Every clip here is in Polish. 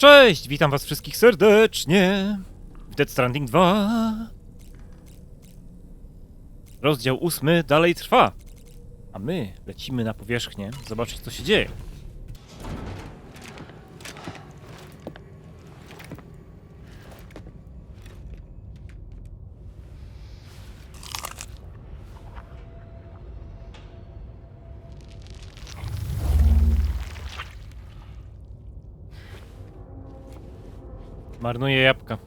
Cześć, witam was wszystkich serdecznie w Dead Stranding 2. Rozdział ósmy dalej trwa. A my lecimy na powierzchnię zobaczyć co się dzieje. Marnuję jabłka.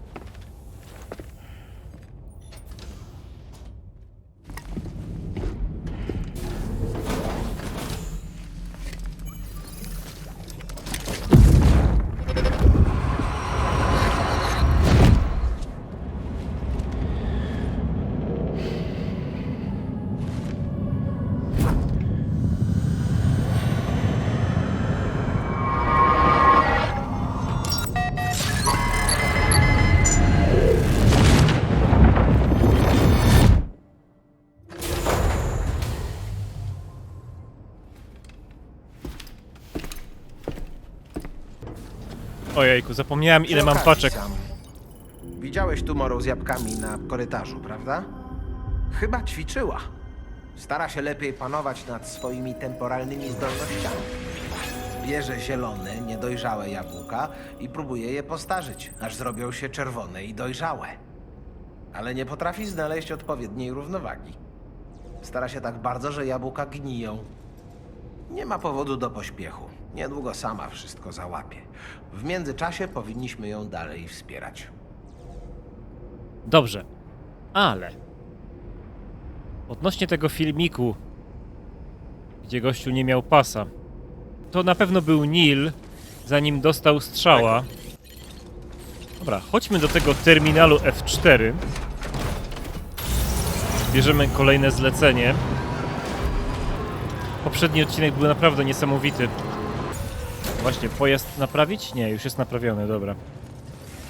Ojejku, zapomniałem ile mam paczek. Widziałeś tumorą z jabłkami na korytarzu, prawda? Chyba ćwiczyła. Stara się lepiej panować nad swoimi temporalnymi zdolnościami. Bierze zielone, niedojrzałe jabłka i próbuje je postarzyć, aż zrobią się czerwone i dojrzałe. Ale nie potrafi znaleźć odpowiedniej równowagi. Stara się tak bardzo, że jabłka gniją. Nie ma powodu do pośpiechu. Niedługo sama wszystko załapie. W międzyczasie powinniśmy ją dalej wspierać. Dobrze, ale odnośnie tego filmiku, gdzie gościu nie miał pasa, to na pewno był Neil, zanim dostał strzała. Dobra, chodźmy do tego terminalu F4. Bierzemy kolejne zlecenie. Poprzedni odcinek był naprawdę niesamowity. Właśnie, pojazd naprawić? Nie, już jest naprawiony, dobra.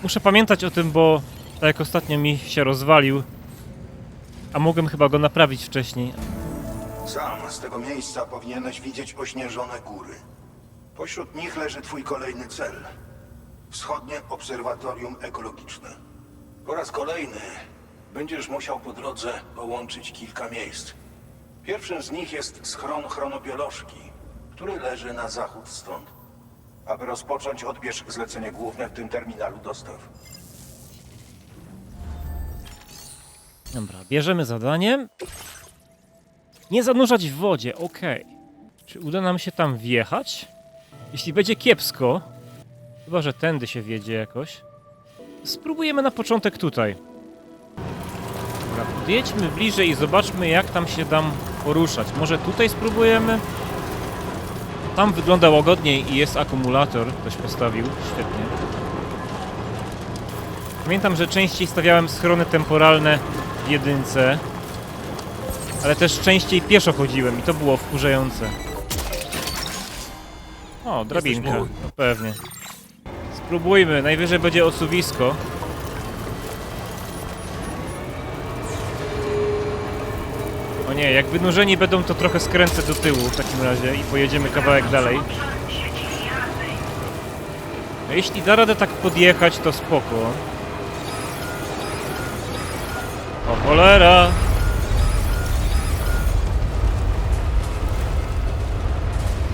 Muszę pamiętać o tym, bo tak jak ostatnio mi się rozwalił, a mogłem chyba go naprawić wcześniej. Sam z tego miejsca powinieneś widzieć ośnieżone góry. Pośród nich leży twój kolejny cel. Wschodnie Obserwatorium Ekologiczne. Po raz kolejny będziesz musiał po drodze połączyć kilka miejsc. Pierwszym z nich jest schron chronobiolożki, który leży na zachód stąd. Aby rozpocząć, odbierz zlecenie główne w tym terminalu dostaw. Dobra, bierzemy zadanie. Nie zanurzać w wodzie, okej. Czy uda nam się tam wjechać? Jeśli będzie kiepsko, chyba że tędy się wiedzie jakoś, spróbujemy na początek tutaj. Dobra, podjedźmy bliżej i zobaczmy jak tam się dam poruszać. Może tutaj spróbujemy? Tam wygląda łagodniej i jest akumulator, ktoś postawił, świetnie. Pamiętam, że częściej stawiałem schrony temporalne w jedynce, ale też częściej pieszo chodziłem i to było wkurzające. O, drabinka. No pewnie. Spróbujmy, najwyżej będzie osuwisko. Nie, jak wynurzeni będą, to trochę skręcę do tyłu w takim razie i pojedziemy kawałek dalej. A jeśli da radę tak podjechać, to spoko. O cholera!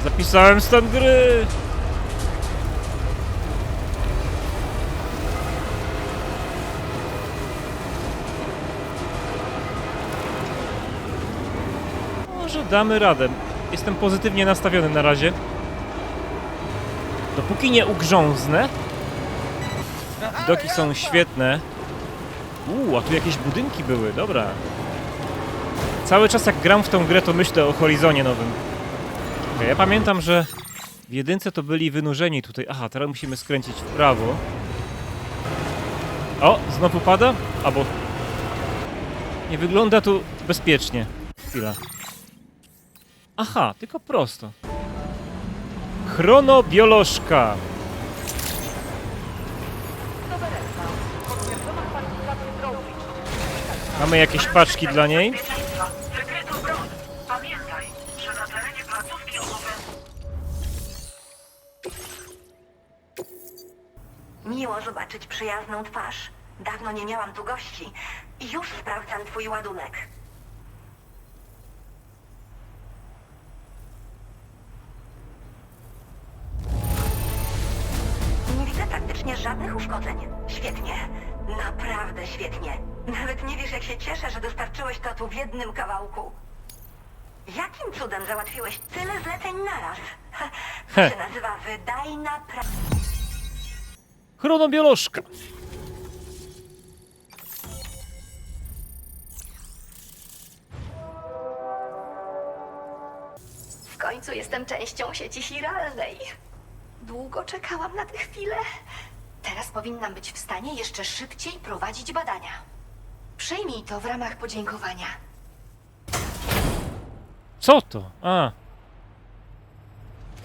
Zapisałem stan gry! Damy radę. Jestem pozytywnie nastawiony na razie. Dopóki nie ugrząznę. Widoki są świetne. Uuu, a tu jakieś budynki były, dobra. Cały czas jak gram w tą grę, to myślę o Horizonie nowym. Okej, ja pamiętam, że w jedynce to byli wynurzeni tutaj. Aha, teraz musimy skręcić w prawo. O, znowu pada? Albo... Nie wygląda tu bezpiecznie. Chwila. Aha, tylko prosto. Chronobiolożka. Mamy jakieś paczki dla niej? Miło zobaczyć przyjazną twarz. Dawno nie miałam tu gości. Już sprawdzam twój ładunek. Praktycznie żadnych uszkodzeń. Świetnie. Naprawdę świetnie. Nawet nie wiesz, jak się cieszę, że dostarczyłeś to tu w jednym kawałku. Jakim cudem załatwiłeś tyle zleceń naraz? To się nazywa wydajna pra... Chronobiolożka. W końcu jestem częścią sieci chiralnej. Długo czekałam na tę chwilę. Teraz powinnam być w stanie jeszcze szybciej prowadzić badania. Przyjmij to w ramach podziękowania. Co to? A.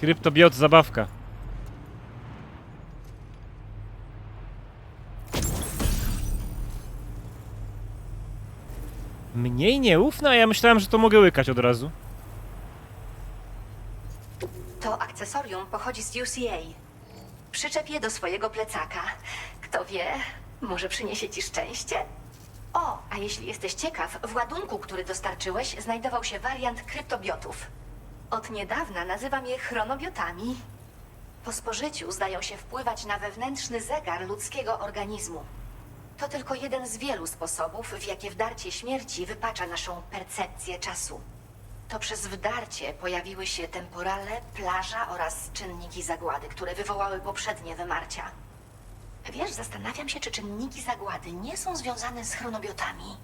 Kryptobiot zabawka. Mniej nieufna? Ja myślałem, że to mogę łykać od razu. To akcesorium pochodzi z UCA. Przyczep je do swojego plecaka. Kto wie, może przyniesie ci szczęście? O, a jeśli jesteś ciekaw, w ładunku, który dostarczyłeś, znajdował się wariant kryptobiotów. Od niedawna nazywam je chronobiotami. Po spożyciu zdają się wpływać na wewnętrzny zegar ludzkiego organizmu. To tylko jeden z wielu sposobów, w jakie wdarcie śmierci wypacza naszą percepcję czasu. To przez wdarcie pojawiły się temporale, plaża oraz czynniki zagłady, które wywołały poprzednie wymarcia. Wiesz, zastanawiam się, czy czynniki zagłady nie są związane z chronobiotami.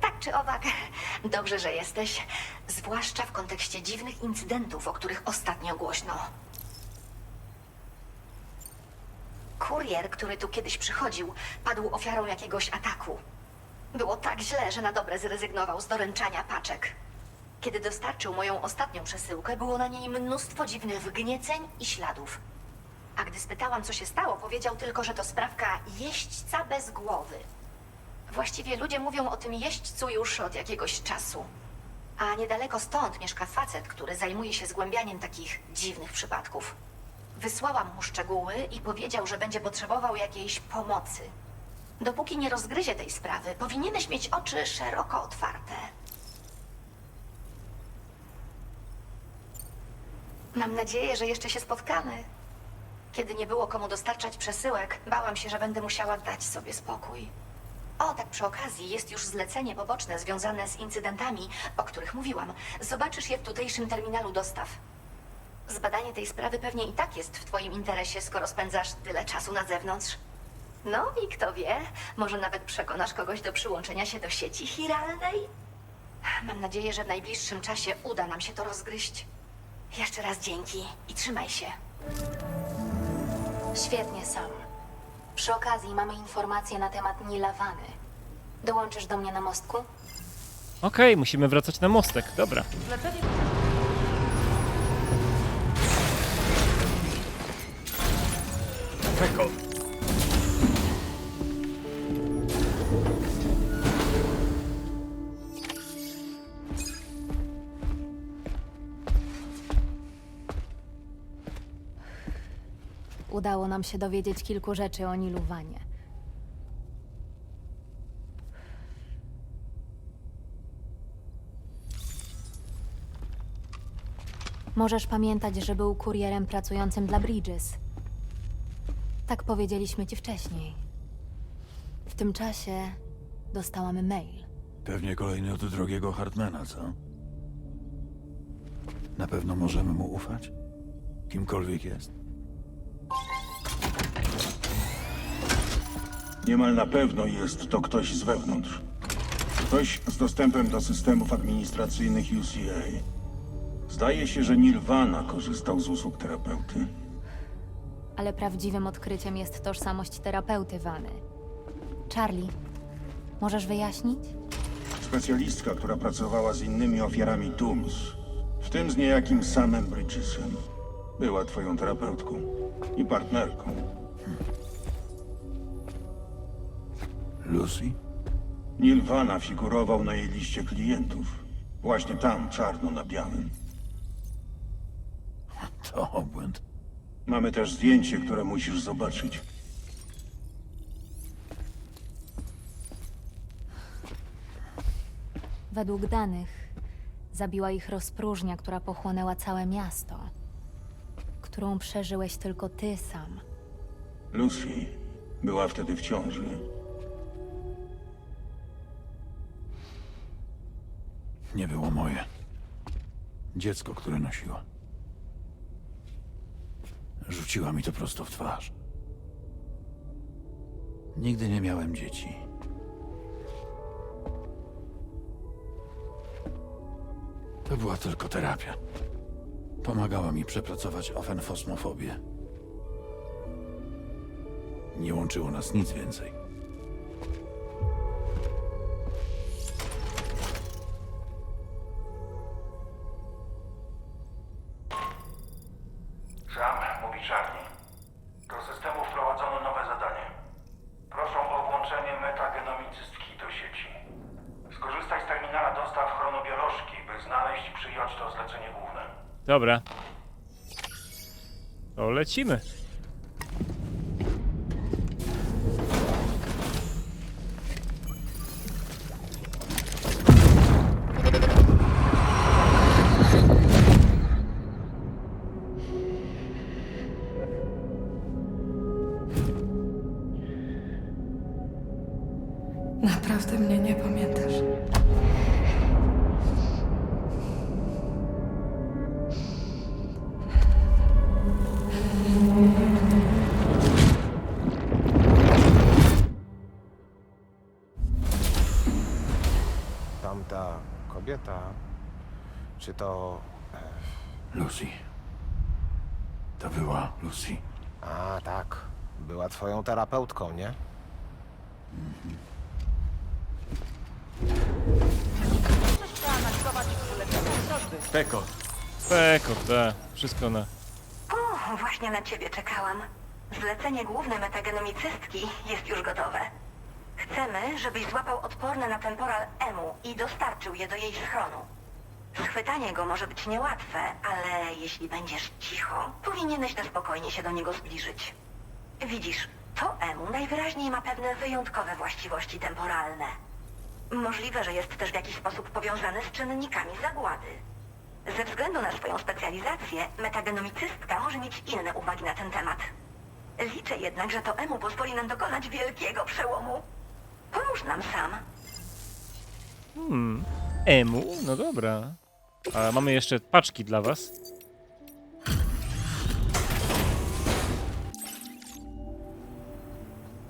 Tak czy owak, dobrze, że jesteś. Zwłaszcza w kontekście dziwnych incydentów, o których ostatnio głośno. Kurier, który tu kiedyś przychodził, padł ofiarą jakiegoś ataku. Było tak źle, że na dobre zrezygnował z doręczania paczek. Kiedy dostarczył moją ostatnią przesyłkę, było na niej mnóstwo dziwnych wgnieceń i śladów. A gdy spytałam, co się stało, powiedział tylko, że to sprawka jeźdźca bez głowy. Właściwie ludzie mówią o tym jeźdźcu już od jakiegoś czasu. A niedaleko stąd mieszka facet, który zajmuje się zgłębianiem takich dziwnych przypadków. Wysłałam mu szczegóły i powiedział, że będzie potrzebował jakiejś pomocy. Dopóki nie rozgryzie tej sprawy, powinieneś mieć oczy szeroko otwarte. Mam nadzieję, że jeszcze się spotkamy. Kiedy nie było komu dostarczać przesyłek, bałam się, że będę musiała dać sobie spokój. O, tak przy okazji, jest już zlecenie poboczne związane z incydentami, o których mówiłam. Zobaczysz je w tutejszym terminalu dostaw. Zbadanie tej sprawy pewnie i tak jest w twoim interesie, skoro spędzasz tyle czasu na zewnątrz. No i kto wie, może nawet przekonasz kogoś do przyłączenia się do sieci chiralnej? Mam nadzieję, że w najbliższym czasie uda nam się to rozgryźć. Jeszcze raz dzięki i trzymaj się. Świetnie, Sam. Przy okazji mamy informacje na temat Nilawany. Dołączysz do mnie na mostku? Okej, musimy wracać na mostek. Dobra. Czeko. Udało nam się dowiedzieć kilku rzeczy o Niluwanie. Możesz pamiętać, że był kurierem pracującym dla Bridges. Tak powiedzieliśmy ci wcześniej. W tym czasie dostałam mail. Pewnie kolejny od drogiego Hartmana, co? Na pewno możemy mu ufać? Kimkolwiek jest. Niemal na pewno jest to ktoś z wewnątrz. Ktoś z dostępem do systemów administracyjnych UCA. Zdaje się, że Nirvana korzystał z usług terapeuty. Ale prawdziwym odkryciem jest tożsamość terapeuty Wany. Charlie, możesz wyjaśnić? Specjalistka, która pracowała z innymi ofiarami Tooms, w tym z niejakim samym Bridgesem. Była twoją terapeutką i partnerką. Lucy? Nirvana figurował na jej liście klientów. Właśnie tam, czarno na białym. To obłęd. Mamy też zdjęcie, które musisz zobaczyć. Według danych zabiła ich rozpróżnia, która pochłonęła całe miasto, którą przeżyłeś tylko ty sam. Lucy była wtedy w ciąży. Nie było moje. Dziecko, które nosiła. Rzuciła mi to prosto w twarz. Nigdy nie miałem dzieci. To była tylko terapia. Pomagała mi przepracować ofenfosmofobię. Nie łączyło nas nic więcej. Dobra. To lecimy. Tamta kobieta. Czy to. Lucy. To była Lucy. A, tak. Była twoją terapeutką, nie? Peko, te. Wszystko na... O, właśnie na ciebie czekałam. Zlecenie główne metagenomicystki jest już gotowe. Chcemy, żebyś złapał odporne na temporal EMU i dostarczył je do jej schronu. Schwytanie go może być niełatwe, ale jeśli będziesz cicho, powinieneś na spokojnie się do niego zbliżyć. Widzisz, to EMU najwyraźniej ma pewne wyjątkowe właściwości temporalne. Możliwe, że jest też w jakiś sposób powiązane z czynnikami zagłady. Ze względu na swoją specjalizację, metagenomicystka może mieć inne uwagi na ten temat. Liczę jednak, że to EMU pozwoli nam dokonać wielkiego przełomu. Pomóż nam sam. Hmm. Emu? No dobra. A mamy jeszcze paczki dla was.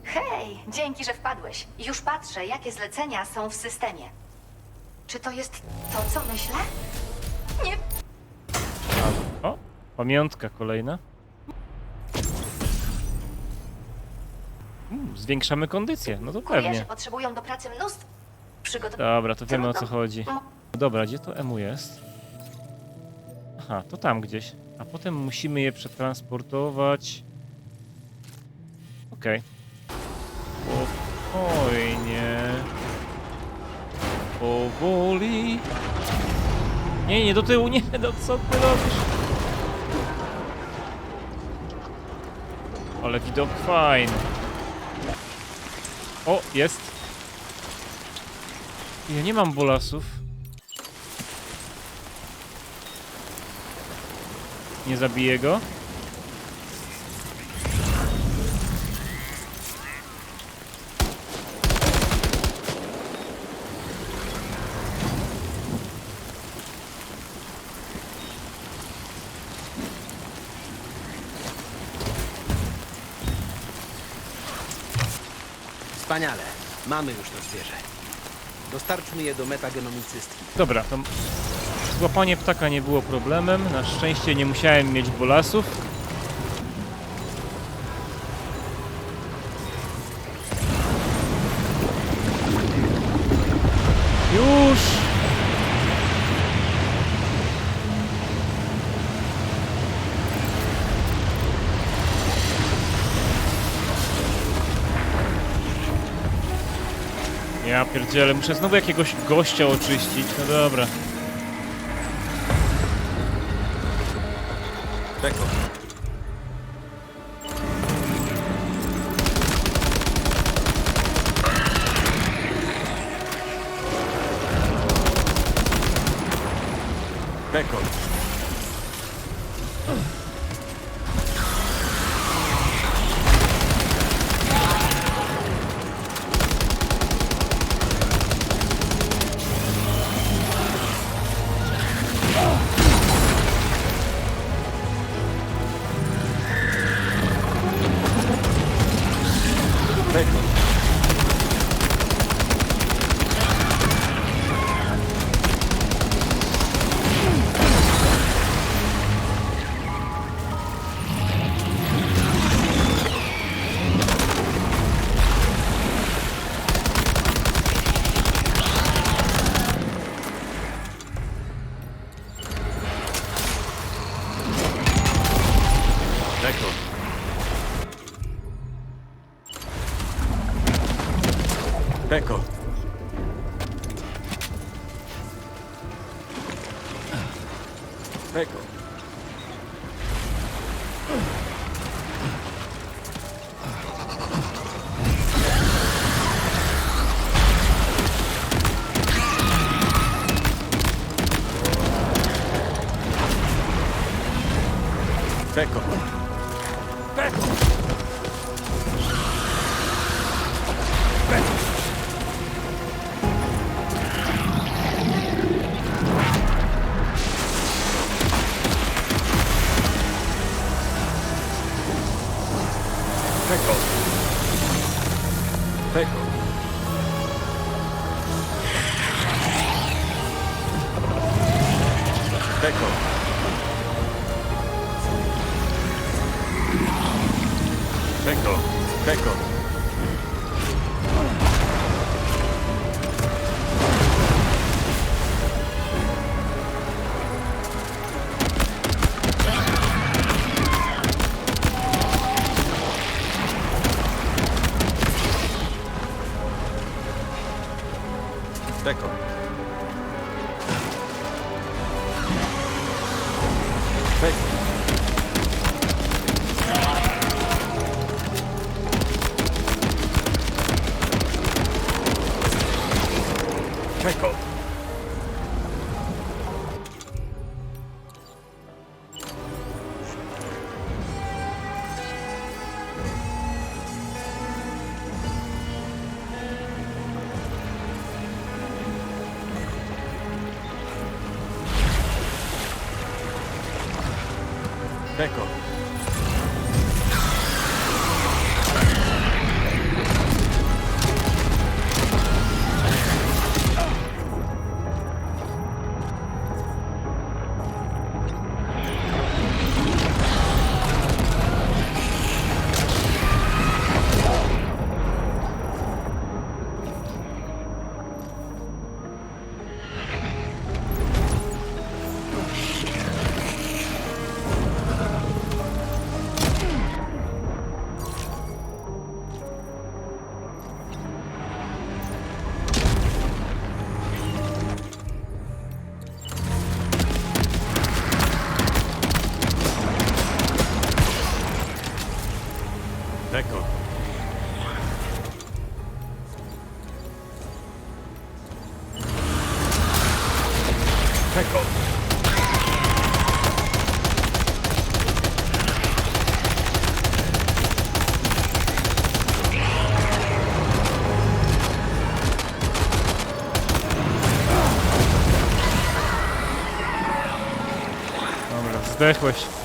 Hej, dzięki, że wpadłeś. Już patrzę, jakie zlecenia są w systemie. Czy to jest to, co myślę? Nie O, pamiątka kolejna. Mm, zwiększamy kondycję, no to kurierzy pewnie. potrzebują do pracy mnóstw przygotowań. Dobra, to wiemy o co chodzi. Dobra, gdzie to emu jest? Aha, to tam gdzieś. A potem musimy je przetransportować. Okej. Spokojnie. Powoli. Nie, nie do tyłu, nie, no co ty robisz? Ale widok fajny. O, jest. Ja nie mam bolasów. Nie zabiję go. Wspaniale. Mamy już to zwierzę. Dostarczmy je do metagenomicystki. Dobra, to złapanie ptaka nie było problemem. Na szczęście nie musiałem mieć bolasów. Ja pierdzielę, muszę znowu jakiegoś gościa oczyścić. No dobra. Beko. Beko. Pickle. Pickle. tego. Dobra, zdechłeś.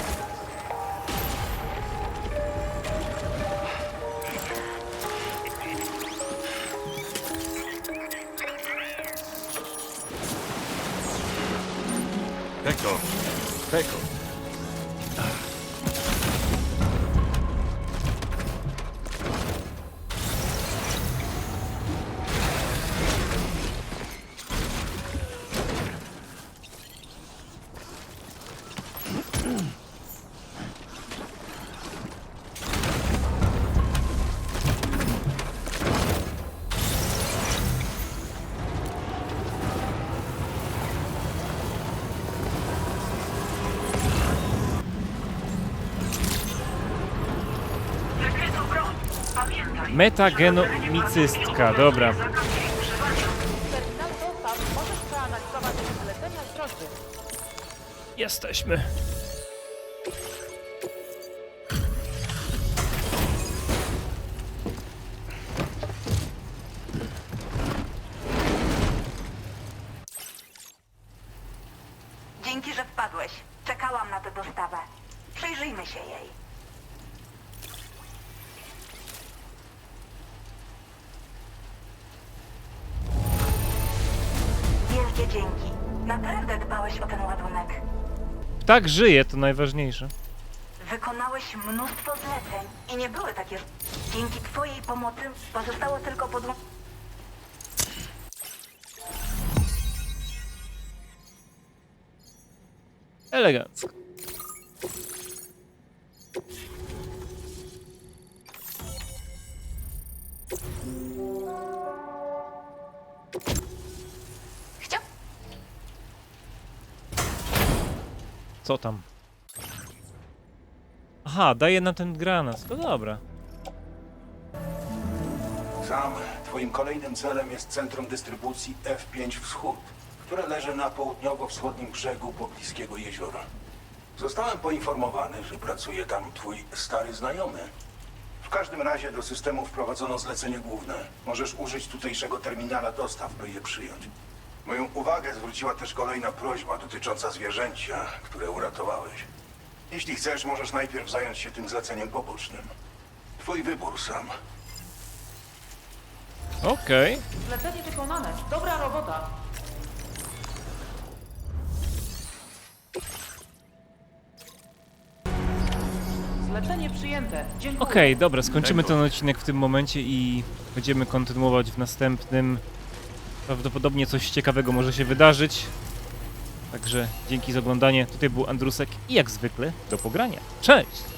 Metagenomicystka, dobra. Jesteśmy. Tak żyje, to najważniejsze. Wykonałeś mnóstwo zleceń i nie były takie. Dzięki twojej pomocy pozostało tylko podło... Elegancko. Co tam? Aha, daje nam ten granat. To dobra. Sam, twoim kolejnym celem jest centrum dystrybucji F5 Wschód, które leży na południowo-wschodnim brzegu pobliskiego jeziora. Zostałem poinformowany, że pracuje tam twój stary znajomy. W każdym razie do systemu wprowadzono zlecenie główne. Możesz użyć tutejszego terminala dostaw, by je przyjąć. Moją uwagę zwróciła też kolejna prośba dotycząca zwierzęcia, które uratowałeś. Jeśli chcesz, możesz najpierw zająć się tym zleceniem pobocznym. Twój wybór, Sam. Okej. Zlecenie wykonane. Dobra robota. Zlecenie przyjęte. Dziękuję. Okej, dobra, skończymy ten odcinek w tym momencie i będziemy kontynuować w następnym. Prawdopodobnie coś ciekawego może się wydarzyć. Także dzięki za oglądanie. Tutaj był Andrusek i jak zwykle do pogrania. Cześć!